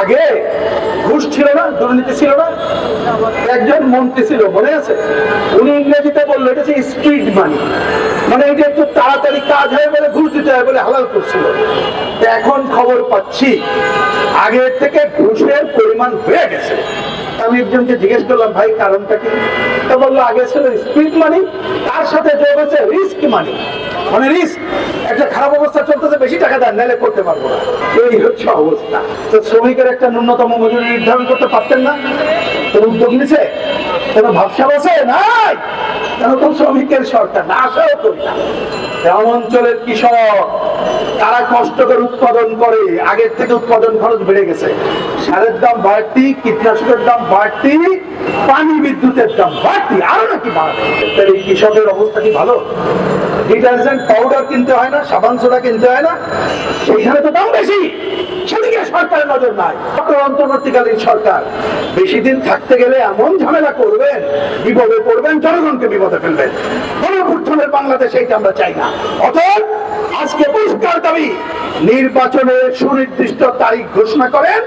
আগে ঘুষ ছিল না, দুর্নীতি ছিল না। একজন মন্ত্রী ছিল, মনে আছে? উনি ইংরেজিতে বলল, এটা হচ্ছে স্পিড মানি মানে এটা একটু তাড়াতাড়ি কাজ হয় বলে, ঘুষ দিতে হয় বলে হালাল করছিল। এখন খবর পাচ্ছি, আগের থেকে ঘুষের পরিমাণ হয়ে গেছে। আমি একজনকে জিজ্ঞেস করলাম, ভাই, কারণটা কি? তো বলল, আগে ছিল স্পিড মানি তার সাথে যোগ হচ্ছে রিস্ক মানি মানে রিস্ক একটা খারাপ অবস্থা চলতেছে, বেশি টাকা দেন, নাহলে করতে পারব না। এই হচ্ছে অবস্থা। তো শ্রমিকের একটা ন্যূনতম মজুরি নির্ধারণ করতে পারতেন না। কোন উদ্যোগ নিছে? কোন ভাবসা বসে নাই! কেন শ্রমিকের সরকার, না, আশাও করি গ্রাম অঞ্চলের কৃষক, তারা কষ্ট করে উৎপাদন করে, আগের থেকে উৎপাদন খরচ বেড়ে গেছে। সারের দাম বাড়তি, কীটনাশকের দাম বাড়তি, পানি বিদ্যুতের দাম বাড়তি, আরও নাকি এই কৃষকের অবস্থা কি ভালো? ডিটারজেন্ট পাউডার কিনতে হয় না, সাবান সোডা কিনতে হয় না। সেইখানে তো দাম বেশি। সেদিকে সরকারের নজর নাই। অন্তর্বর্তীকালীন সরকার। বেশি দিন থাকতে গেলে এমন ঝামেলা করবেন, বিপদে পড়বেন, জনগণকে বিপদে ফেলবেন। গণপুত্থনের বাংলাদেশ এইটা আমরা চাই না। অতএব আজকে পরিষ্কার দাবি, নির্বাচনের সুনির্দিষ্ট তারিখ ঘোষণা করেন